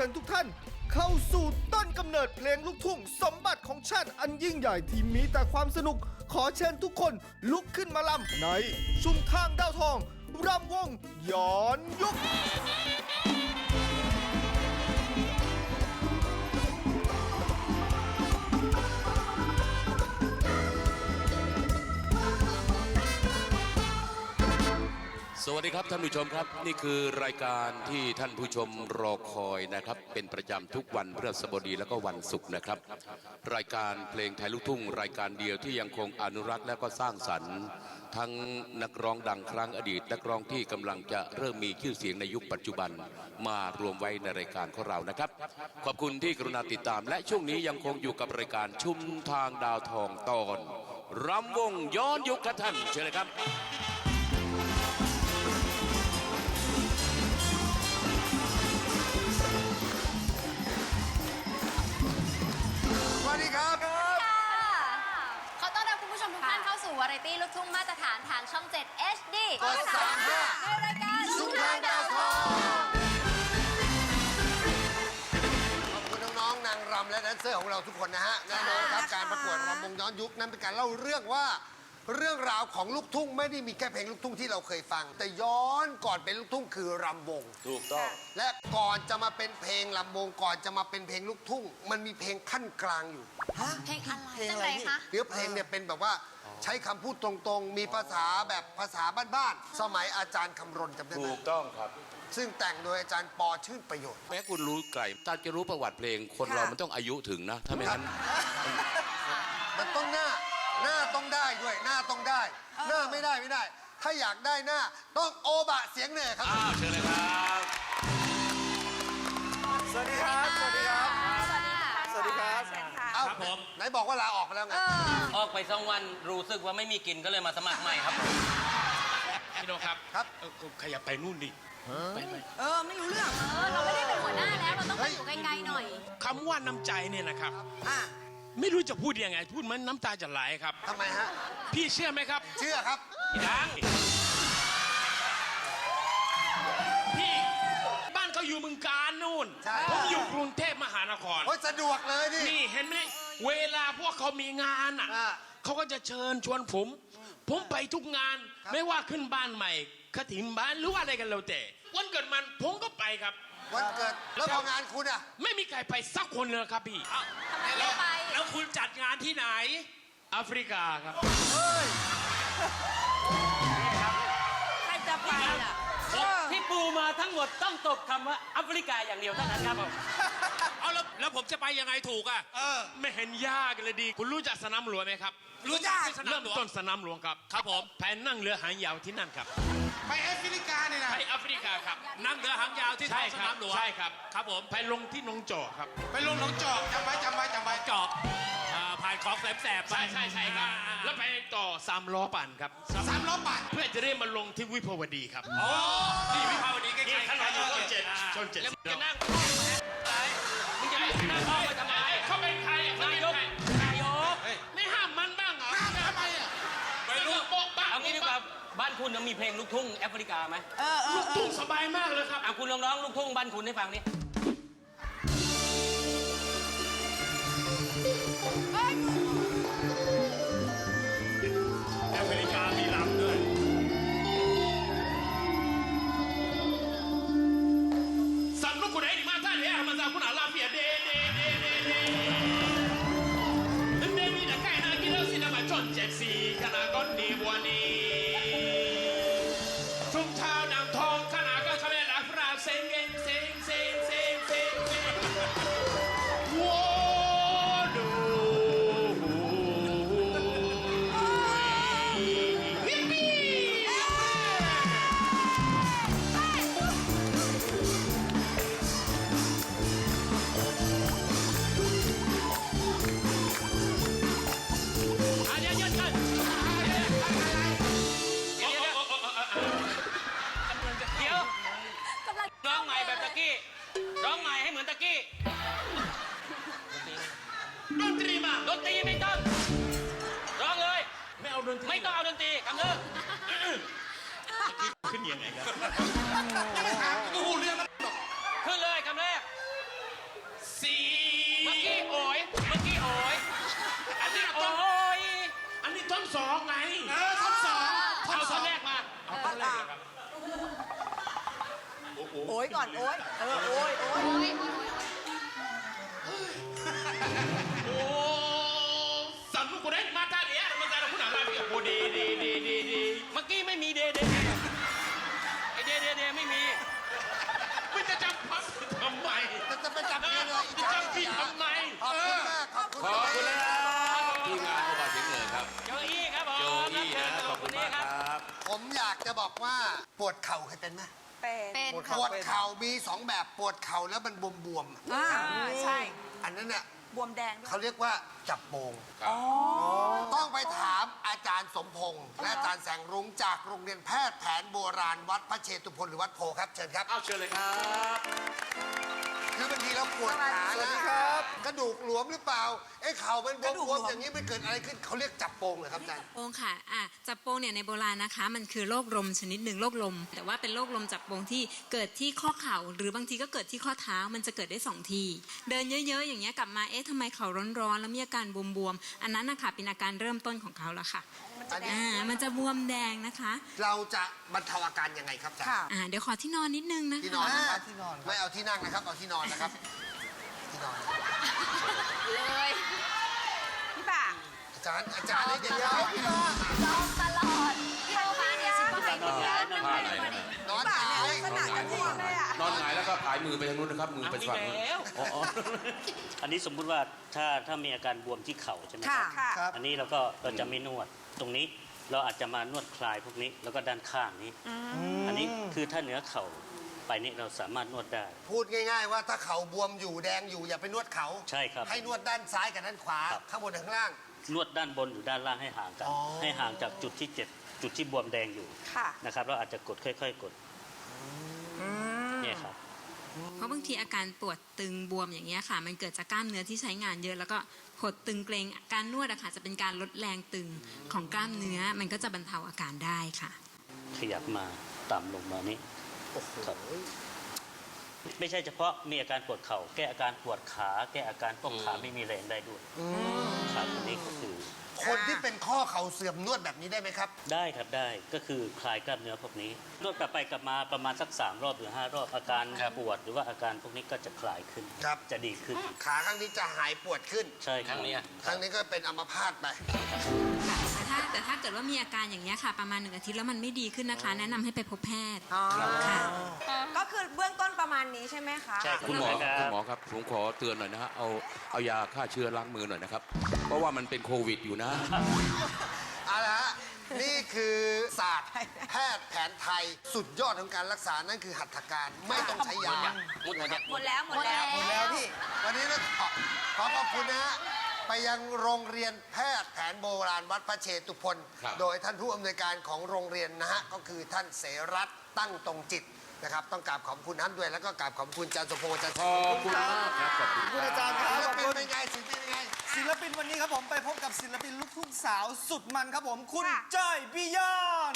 เชิญทุกท่าน เข้าสู่ต้นกำเนิดเพลงลูกทุ่ง สมบัติของชาติอันยิ่งใหญ่ที่มีแต่ความสนุก ขอเชิญทุกคนลุกขึ้นมาลำในชุมทางดาวทองรำวงย้อนยุค วัสดีครับท่านผู้ชมครับ นี่คือรายการที่ท่านผู้ชมรอคอยนะครับ เป็นประจำทุกวันพฤหัสบดีและก็วันศุกร์นะครับ รายการเพลงไทยลูกทุ่ง รายการเดียวที่ยังคงอนุรักษ์และก็สร้างสรรค์ ทั้งนักร้องดังครั้งอดีต นักร้องที่กำลังจะเริ่มมีชื่อเสียงในยุคปัจจุบันมารวมไว้ในรายการของเรานะครับ ขอบคุณที่กรุณาติดตาม และช่วงนี้ยังคงอยู่กับรายการชุมทางดาวทองตอนรำวงย้อนยุคครับท่านเชิญเลยครับ ไรตี้ลูกทุ่งมาตรฐานทางช่อง 7 HD กด35 ในรายการชุมทางดาวทองขอบคุณน้องๆนางรำและแดนเซอร์ของเราทุกคนนะฮะแน่นอนครับการประกวดรำวงย้อนยุคนั้นเป็นการเล่าเรื่องว่า เรื่องราวของลูกทุ่งไม่ได้มีแค่เพลงลูกทุ่งที่เราเคยฟัง แต่ย้อนก่อนเป็นลูกทุ่งคือรำวง ถูกต้อง และก่อนจะมาเป็นเพลงลำวงก่อนจะมาเป็นเพลงลูกทุ่ง มันมีเพลงขั้นกลางอยู่ เพลงอะไรจังไรคะ เนื้อเพลงเนี่ยเป็นแบบว่า ใช้คำพูดตรงๆ มีภาษาแบบภาษาบ้านๆ สมัยอาจารย์คำรณจำได้ไหมถูกต้องครับ ซึ่งแต่งโดยอาจารย์ปอชื่นประโยชน์ แม้คุณรู้ไกลถ้าจะรู้ประวัติเพลง คนเรามันต้องอายุถึงนะ ถ้าไม่งั้น มันต้องหน้า หน้าต้องได้ด้วย หน้าต้องได้ หน้าไม่ได้ไม่ได้ ถ้าอยากได้หน้า ต้องโอบะเสียงเหนือครับ อ้าว เชิญเลยครับ ไหนบอกว่าลาออกไปแล้วไง ออกไปสองวันรู้สึกว่าไม่มีกินก็เลยมาสมัครใหม่ครับ พี่โนครับครับ เออขยับไปนู่นดิไปไปเออเราไม่ได้เป็นหัวหน้าแล้ว เราต้องไปอยู่ไกลๆหน่อย คำว่าน้ำใจเนี่ยนะครับไม่รู้จะพูดยังไง พูดเหมันน้ำตาจะไหลครับ ทำไมฮะ พี่เชื่อไหมครับเชื่อครับ ยังพี่บ้านเขาอยู่เมึงการนู่น ใช่ ผมอยู่กรุงเทพมหานคร โอ้ยสะดวกเลยนี่ นี่เห็นไหม เวลาพวกเขามีงานอะอ่าเขาก็จะเชิญชวนผม ผมไปทุกงานครับไม่ว่าขึ้นบ้านใหม่ขถิ่นบ้านหรือว่าอะไรกันแล้วแต่วันเกิดมันผมก็ไปครับ วันเกิดแล้วพองานคุณอะ ไม่มีใครไปสักคนเลยครับพี่ทำไมไม่ไป แล้วคุณจัดงานที่ไหน แอฟริกาครับ ใครจะไปล่ะ ที่ปูมาทั้งหมดต้องตบคำว่าแอฟริกาอย่างเดียวเท่านั้นครับผมเอา แล้วแล้วผมจะไปยังไงถูกอะไม่เห็นยากเลยดี คุณรู้จักสนามหลวงไหมครับรู้จัก เริ่มต้นสนามหลวงครับ ครับผมแผนนั่งเรือหางยาวที่นั่นครับ ไปแอฟริกาเนี่ยนะไปแอฟริกาครับ นั่งเรือหางยาวที่ท้ใช่องสครันาบมหลวงใช่ครับ ครับผม ไปลงที่นงจอกครับ ไปลงหนองจอกจำไว้จำไว้จำไว้จอกอ่าผ่านของแสบๆไปใช่ใช่ใช่ครับอ่าแล้วไปต่อสามล้อปั่นครับสามล้อบาทเพื่อจะได้มาลงที่วิภาวดีครับ อ๋อนี่วิภาวดีใกล้นี่ๆข้างในอยู่ช่องเจ็ดอ่าช่องเจ็ดแล้วมึงจะนั่งมึง คุณมีเพลงลูกทุ่งแอฟริกาไหมลูกทุ่งสบายมากเลยครับเอาคุณลองร้องลูกทุ่งบ้านคุณให้ฟังนี่ ไง เออท่อนสองเอาท่อนแรกมา เอาท่อนแรกเหรอครับโอ้ยก่อน โอ้ยเออโอ้ยโอ้ยโอ้สันลูกกูได้มาท่าเนี้ยมาท่าเราพูดอะไรพี่โอ้ดีดีดีดีดีเมื่อกี้ไม่มีเดเดไอเดเดเดไม่มีไม่จะจำพับทำไม จะจะไปจับกันเลยจะจำพี่ทำไม จะบอกว่าปวดเข่าเคยเป็นไหมเป็นเป็นปวดเข่ามีสองแบบปวดเข่าแล้วมันบวมอ่าใช่ๆอันนั้นเนี่ยบวมแดงด้วย เขาเรียกว่าจับโปงต้องไปถามอาจารย์สมพงษ์และอาจารย์แสงรุ้งจากโรงเรียนแพทย์แผนโบราณวัดพระเชตุพนหรือวัดโพครับเชิญครับ เอาเชิญเลยครับ คือบางทีเราปวดขาสวัสนะดีครับ กระดูกหลวมหรือเปล่าไอ้เข่ามันบกระดูกหลววมมๆอย่างนี้มันเกิดอะไรขึ้นเขาเรียกจับโปงเหรอครับอาจารย์โปงค่ะอะจับโปงเนี่ยในโบราณนะคะ มันคือโรคลมชนิดหนึ่งโรคลม แต่ว่าเป็นโรคลมจับโปงที่เกิดที่ข้อเข่า หรือบางทีก็เกิดที่ข้อเท้ามันจะเกิดได้สองที เดินเยอะๆ อย่างเงี้ยกลับมาเอ๊ะทำไมเข่าร้อนๆแล้วมีอาการบวมๆอันนั้นนะคะเป็นอาการเริ่มต้นของเขาแล้วค่ะ อันนี้อ่ามันจะบวมแดงนะคะเราจะบรรเทาอาการยังไงครับอาจารย์ ค่ะ อ่าเดี๋ยวขอที่นอนนิดนึงนะคะที่นอนนะครับที่นอนครับ ไม่เอาที่นั่งนะครับ เอาที่นอนนะครับ ที่นอนเลยพี่ป่าอาจารย์อาจารย์เดี๋ยวลองตลอดพี่โบมาเนี่ยสิบกว่าปีแล้วท่าไหนนะนอนป่าหงาเนี่ยยขนาดกันที่เลยอะ นอนหงายแล้วก็ผายมือไปทางนู้นนะครับ มือไปฝั่งนู้นอ๋ออ๋ออันนี้สมมุติว่าถ้าถ้ามีอาการบวมที่เข่าใช่ไหมคค่ะ รับ ค่ะครับอันนี้เราก็เราจะไม่นวด ตรงนี้เราอาจจะมานวดคลายพวกนี้แล้วก็ด้านข้างนี้ อันนี้คือถ้าเหนือเข่าไปนี่เราสามารถนวดได้ พูดง่าย ๆ ว่าถ้าเขาบวมอยู่แดงอยู่อย่าไปนวดเขาใช่ครับ ให้นวดด้านซ้ายกับด้านขวา ครับ ข้างบนกับข้างล่าง นวดด้านบนหรือด้านล่างให้ห่างกัน อ๋อ ให้ห่างจากจุดที่เจ็บจุดที่บวมแดงอยู่ค่ะนะครับเราอาจจะกดค่อย ๆ กดเนี่ยครับ เพราะบางทีอาการปวดตึงบวมอย่างเงี้ยค่ะ มันเกิดจากกล้ามเนื้อที่ใช้งานเยอะแล้วก็ หดตึงเกรงการนวดอะค่ะจะเป็นการลดแรงตึงของกล้ามเนื้อ มันก็จะบรรเทาอาการได้ค่ะ ขยับมาต่ำลงมานี้ครับไม่ใช่เฉพาะมีอาการปวดเข่า แก้อาการปวดขา แก้อาการพวกขาไม่มีแรงได้ด้วยครับอันนี้ก็คือ คนที่เป็นข้อเข่าเสื่อมนวดแบบนี้ได้ไหมครับ ได้ครับได้ก็คือคลายกล้ามเนื้อพวกนี้นวดกลับไปกลับมาประมาณสักสามรอบหรือห้ารอบอาการปวดหรือว่าอาการพวกนี้ก็จะคลายขึ้น ครับ จะดีขึ้น ขาข้างนี้จะหายปวดขึ้น ใช่ครั้งนี้ครั้งนี้ก็เป็นอัมพาตไป แต่ถ้าแต่ถ้าเกิดว่ามีอาการอย่างนี้ยค่ะ ประมาณหนึ่งอาทิตย์แล้วมันไม่ดีขึ้นนะคะ แนะนำให้ไปพบแพทย์ค่ะ ก็คือเบื้องต้นประมาณนี้ใช่ไหมคะ ใช่คุณหมอรับคุณหมอครับผมขอเตือนหน่อยนะฮะเอาเอายาฆ่าเชื้อล้างมือหน่อยนะครับ เพราะว่ามันเป็นโควิดอยู่นะ เอาละฮะนี่คือศาสตร์แพทย์แผนไทยสุดยอดของการรักษา นั่นคือหัตถการไม่ต้องใช้ยา มุดนะเนี่ยหมดแล้วหมดแล้ว หมดแล้วพี่ วันนี้ต้องขอขอขอบคุณนะฮะไปยังโรงเรียนแพทย์แผนโบราณวัดพระเชตุพนครับ โดยท่านผู้อำนวยการของโรงเรียนนะฮะก็คือท่านเสรัตน์ตั้งตรงจิตนะครับ ต้องกราบขอบคุณท่านด้วยแล้วก็กราบขอบคุณอาจารย์สมพงษ์อาจารย์ขอบคุณมากครับขอบคุณขอบคุณอาจารย์ครับ ศิลขอบปินคุณเป็นไงศิลปินเป็นไง ศิลปินวันนี้ครับผมไปพบกับศิลปินลูกทุ่งสาวสุดมันครับผมคุณค่ะ จ้อยบิยอน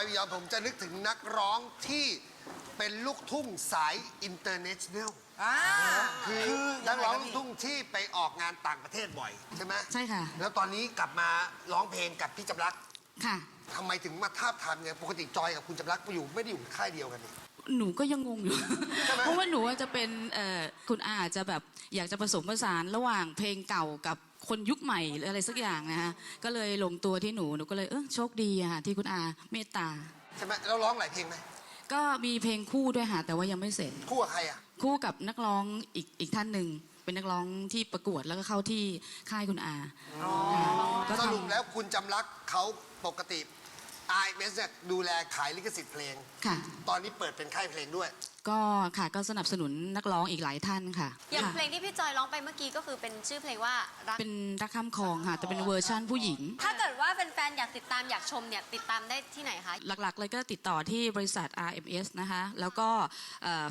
อยวิยอนผมจะนึกถึงนักร้องที่เป็นลูกทุ่งสายอินเตอร์เนชั่นแนลอ่าคือนักร้องลูกทุ่งที่ไปออกงานต่างประเทศบ่อยใช่ไหมใช่ค่ะ แล้วตอนนี้กลับมาร้องเพลงกับพี่จำรักค่ะ ทำไมถึงมาทาบทามไงปกติจอยกับคุณจำรักอยู่ไม่ได้อยู่ค่ายเดียวกันนี่ หนูก็ยังงงอยู่ใช่ไหมเพราะว่าหนูว่าจะเป็นเอ่อคุณอาอาจจะแบบอยากจะผสมผสานระหว่างเพลงเก่ากับ คนยุคใหม่หรืออะไรสักอย่างนะฮะก็เลยลงตัวที่หนูหนูก็เลยเออโชคดีอะค่ะที่คุณอาเมตตา ใช่ไหมแล้วร้องหลายเพลงไหมก็มีเพลงคู่ด้วยค่ะแต่ว่ายังไม่เสร็จ คู่กับใครอะคู่กับนักร้องอีกอีกท่านหนึ่งเป็นนักร้องที่ประกวดแล้วก็เข้าที่ค่ายคุณอาก็สทำ รุปแล้วคุณจำรักเขาปกติ IMS เนี่ยดูแลขายลิขสิทธิ์เพลง ค่ะ ตอนนี้เปิดเป็นค่ายเพลงด้วย ก็ค่ะก็สนับสนุนนักร้องอีกหลายท่านค่ะอย่างค่ะเพลงที่พี่จอยร้องไปเมื่อกี้ก็คือเป็นชื่อเพลงว่ารัก เป็นรักข้ามคลองค่ะ แต่เป็นเวอร์ชั่นผู้หญิง ถ้าเกิดว่าแฟนๆอยากติดตามอยากชมเนี่ยติดตามได้ที่ไหนคะ หลักๆ เลยก็ติดต่อที่บริษัท RMS นะคะ แล้วก็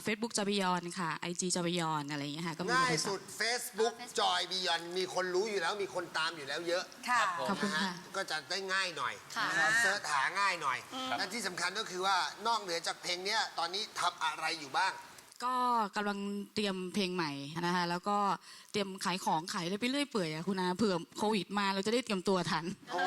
เฟซบุ๊กจบิยอนค่ะ IG จบิยอนอะไรอย่างเงี้ยค่ะก็มีง่ายบริษัสุทด Facebook จอยบียอนมีคนรู้อยู่แล้วมีคนตามอยู่แล้วเยอะค่ะ ขอบคุณนะค่ะฮะก็จะได้ง่ายหน่อยค่ะ นะครับเสิร์ชหาง่ายหน่อย และที่สำคัญก็คือว่านอกเหนือจากเพลงเนี้ยตอนนี้ทำอะไรอยู่บ้าง ก็กำลังเตรียมเพลงใหม่นะคะแล้วก็เตรียมขายของขายอะไรไปเรื่อยเปื่อยอะคุณอาเผื่อโควิดมาเราจะได้เตรียมตัวทันโอ้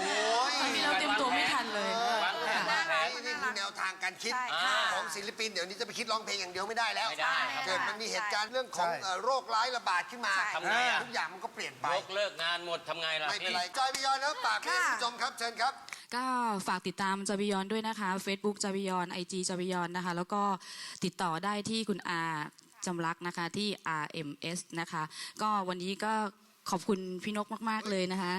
ยตอนนี้เราเตรียมตัวไม่ทันเลยวางแผนน่ารักนี่คือแนวทางการคิดใช่ค่ะ ของศิลปินเดี๋ยวนี้จะไปคิดร้องเพลงอย่างเดียวไม่ได้แล้ว ไม่ได้ครับ เกิดมันมีเหตุการณ์เรื่องของใช่ เอ่อโรคร้ายระบาดขึ้นมาใช่ทำไงอะ ทุกอย่างมันก็เปลี่ยนไป ยกเลิกงานหมดทำไงล่ะไม่เป็นพี่ไรจอยบียอนนะฝากให้ค่ะ คุณผู้ชมครับเชิญครับ ก็ฝากติดตามจาบิยอนด้วยนะคะ Facebook จาบิยอนไอจาบิยอนนะคะ แล้วก็ติดต่อได้ที่คุณอาจำรักนะคะที่ RMS นะคะ ก็วันนี้ก็ ขอบคุณพี่นกมาก ๆ เลยนะคะ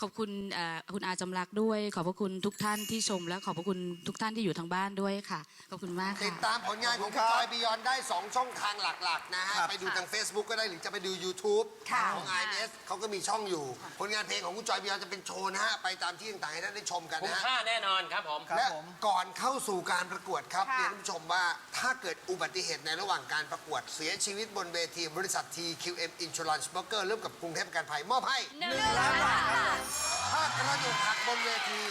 ขอบคุณเอ่อคุณอาจำรักด้วย ขอบพระคุณทุกท่านที่ชม และขอบพระคุณทุกท่านที่อยู่ทางบ้านด้วยค่ะ ขอบคุณมากติค่ะดตามผลงานของคุณจอยบียอนได้ 2 ช่องทางหลัก ๆ นะฮะครับไปดูทาง Facebook ก็ได้หรือจะไปดู YouTube ค่ะของ IMS เขาก็มีช่องอยู่ ผลงานเพลงของคุณจอยบียอนจะเป็นโชว์นะฮะ ไปตามที่ต่างๆให้ท่านได้ชมกันคุ้มนะฮะ ค่าแน่นอนครับผมครับและผมก่อนเข้าสู่การประกวดครับค่ะเรียนท่านผู้ชมว่าถ้าเกิดอุบัติเหตุในระหว่างการประกวดเสียชีวิตบนเวทีบริษัท TQM Insurance Broker ร่วมกับกรุงเทพประกันภัยมอบให้หนึ่งล้านบาทถ้ากระดูกหักบนเวที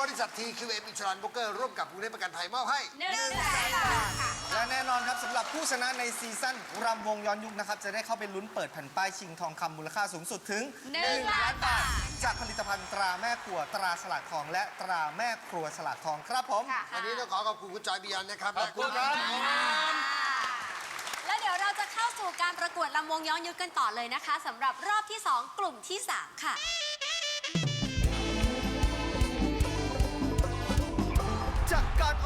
บริษัท TQM Insurance Broker ร่วมกับกรุงเทพประกันภัยมอบให้ หนึ่งแสนบาทค่ะ และแน่นอนครับสำหรับผู้ชนะในซีซั่นรำวงย้อนยุคนะครับ จะได้เข้าไปลุ้นเปิดแผ่นป้ายชิงทองคำมูลค่าสูงสุดถึงหนึ่งล้านบาท จากผลิตภัณฑ์ตราแม่ครัวตราฉลากทองและตราแม่ครัวฉลากทองครับผมค่ะวันนี้ต้องขอขอบคุณคุณจอยบียอนนะครับขอบคุณครับแล้ว เดี๋ยวเราจะเข้าสู่การประกวดลำวงย้อนยุคกันต่อเลยนะคะสำหรับรอบที่ 2 กลุ่มที่ 3 ค่ะ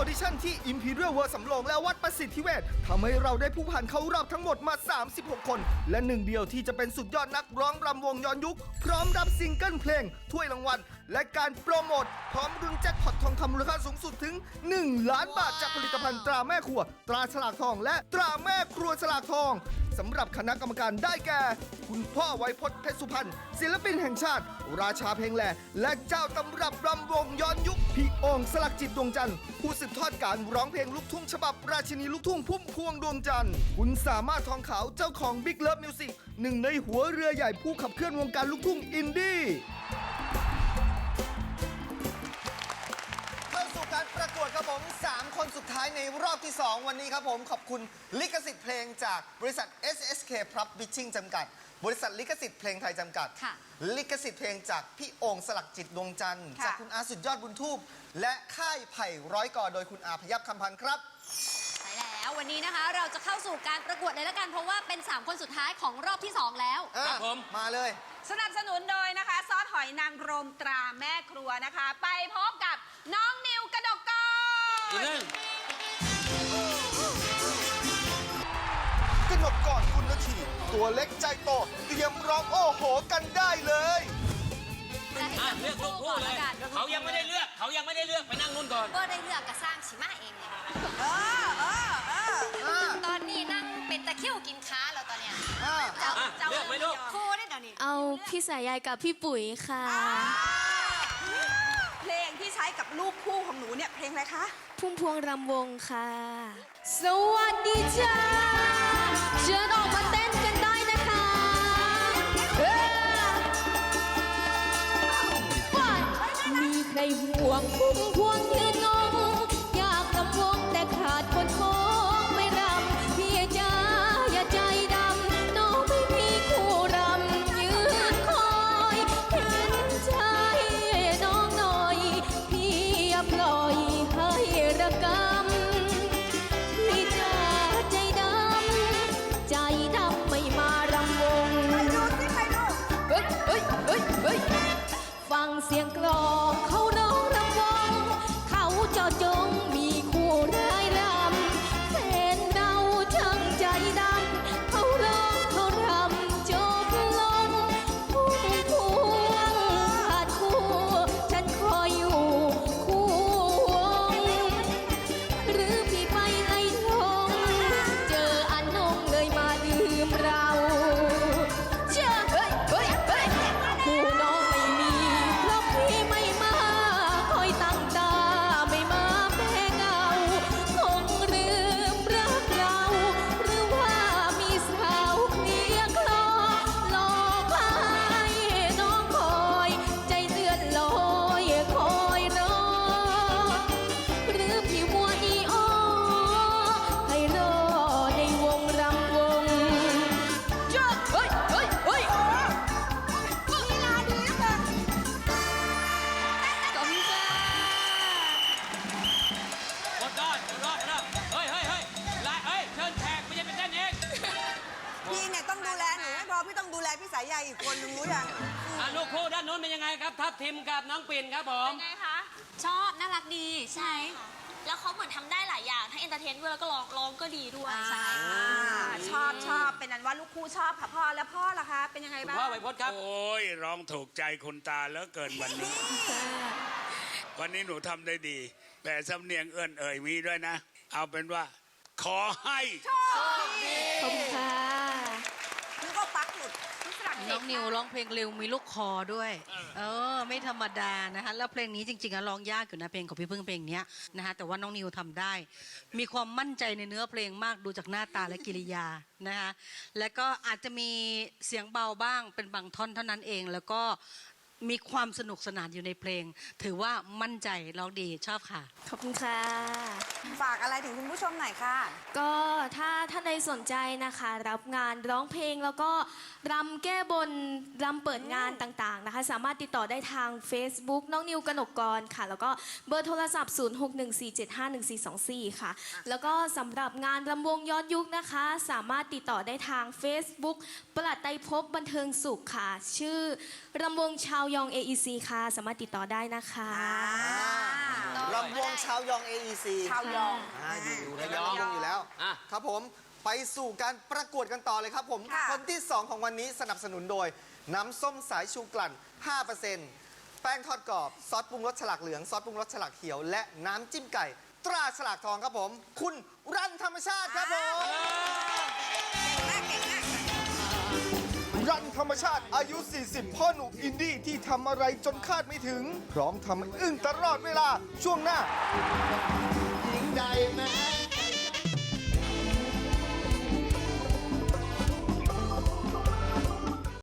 ดิชั่นที่ Imperial World สำโรงและวัดประสิทธิเวชทำให้เราได้ผู้ผ่านเข้ารอบทั้งหมดมา 36 คน และหนึ่งเดียวที่จะเป็นสุดยอดนักร้องรำวงย้อนยุค พร้อมรับซิงเกิลเพลง ถ้วยรางวัล และการโปรโมท พร้อมรุนแจ็คพอตทองคำมูลค่าสูงสุดถึง 1 ล้านบาทจากผลิตภัณฑ์ตราแม่ครัว ตราฉลากทอง และตราแม่ครัวฉลากทอง สำหรับคณะกรรมการได้แก่ คุณพ่อไวยพจน์เพชรสุพรรณศิลปินแห่งชาติ ราชาเพลงแหล่และเจ้าตำรับรำวงย้อนยุคพี่องค์สลักจิตดวงจันทร์ผู้สืบทอดการร้องเพลงลูกทุ่งฉบับราชินีลูกทุ่งพุ่มพวงดวงจันทร์คุณสามารถทองขาวเจ้าของ Big Love Music หนึ่งในหัวเรือใหญ่ผู้ขับเคลื่อนวงการลูกทุ่งอินดี้ ท้ายในรอบที่ 2 วันนี้ครับผมขอบคุณลิขสิทธิ์เพลงจากบริษัท SSK Publishing จำกัด บริษัทลิขสิทธิ์เพลงไทยจำกัด ค่ะลิขสิทธิ์เพลงจากพี่โองค์สลักจิตดวงจันทร์ค่ะ จากคุณอาสุดยอดบุญทูบและค่ายไผ่ร้อยก่อโดยคุณอาพยับคำพันธ์ครับ ใช่แล้ววันนี้นะคะเราจะเข้าสู่การประกวดเลยละกันเพราะว่าเป็น 3 คนสุดท้ายของรอบที่ 2 แล้วครับผม มาเลย สนับสนุนโดยนะคะ ซอสหอยนางรมตราแม่ครัวนะคะ ไปพบกับน้องนิวกระดกกร อีกหนึ่งก นกก่อนคุณนาทีตัวเล็กใจโตเตรียมร้องโอ้โหกันได้เลยอะเลือกลูกคู่เลยเขายังไม่ได้เลือกเขายังไม่ได้เลือกไปนั่งนู่นก่อนก็ได้เลือกกระสร้างชิมาเองเลยเออเออเออตอนนี้นั่งเป็นตะคริวกินค้าแล้วตอนเนี้ยอ่าเจ้าอะเจ้าเลือกไหมลูกครูได้เดี๋ยวนี้เอาพี่สายใยกับพี่ปุ๋ยค่ะ ลูกคู่ของหนูเนี่ยเพลงอะไรคะ พุ่มพวงรำวงค่ะ สวัสดีจ้าเชิญออกมาเต้นกันได้นะคะเออไปมีใครห่วงงพุ่มพวงยืนงงอ แล้วเขาเหมือนทำได้หลายอย่าง ทั้งเอนเตอร์เทนด้วยแล้วก็ร้องร้องก็ดีด้วยใช่อ่าชอบชอบเป็นอันว่าลูกคู่ชอบค่ะพ่อแล้วพ่อล่ะคะเป็นยังไงบ้างพ่อไวพจน์ครับ โอ้ยร้องถูกใจคุณตาแล้วเกินวันนี้ วันนี้หนูทำได้ดี แต่สำเนียงเอื้อนเอ่ยมีด้วยนะ เอาเป็นว่า ขอให้ขอบคุณค่ะ นึกว่าปักหลุดทุกฝรั่งเศส น้องนิวร้องเพลงเร็วมีลูกคอด้วย เออ ไม่ธรรมดานะคะแล้วเพลงนี้จริงๆอะร้องยากอยู่นะเพลงของพี่พึ่งเพลงเนี้ยนะคะแต่ว่าน้องนิวทำได้ มีความมั่นใจในเนื้อเพลงมากดูจากหน้าตาและกิริยานะคะแล้วก็อาจจะมีเสียงเบาบ้างเป็นบางท่อนเท่านั้นเอง แล้วก็ มีความสนุกสนานอยู่ในเพลง ถือว่ามั่นใจร้องดีชอบค่ะ ขอบคุณค่ะ ฝากอะไรถึงคุณผู้ชมหน่อยค่ะ ก็ถ้าท่านใดสนใจนะคะ รับงานร้องเพลงแล้วก็รำแก้บนรำเปิดงานต่างๆนะคะ สามารถติดต่อได้ทาง Facebook น้องนิวกนกกรค่ะ แล้วก็เบอร์โทรศัพท์ 0614751424 ค่ะ แล้วก็สำหรับงานรำวงย้อนยุคนะคะ สามารถติดต่อได้ทาง Facebook ประหลัดไตรภพบันเทิงสุขค่ะ ชื่อ รำวงชาวยอง AEC ค่ะ สามารถติดต่อได้นะคะรำวงชาวยอง AEC ชาวยองอ่าอยู่อยู่ในนั้นรำวงอยู่แล้ว อะ ครับผมไปสู่การประกวดกันต่อเลยครับผม ค่ะ คนที่ 2 ของวันนี้สนับสนุนโดย น้ำส้มสายชูกลั่น 5%แป้งทอดกรอบ ซอสปรุงรสฉลากเหลือง ซอสปรุงรสฉลากเขียว และน้ำจิ้มไก่ ตราฉลากทองครับผม คุณรันธรรมชาติครับผม ธรรมชาติอายุ 40 พ่อหนุ่มอินดี้ที่ทำอะไรจนคาดไม่ถึง พร้อมทำอึ้งตลอดเวลาช่วงหน้าหญิงใดแม้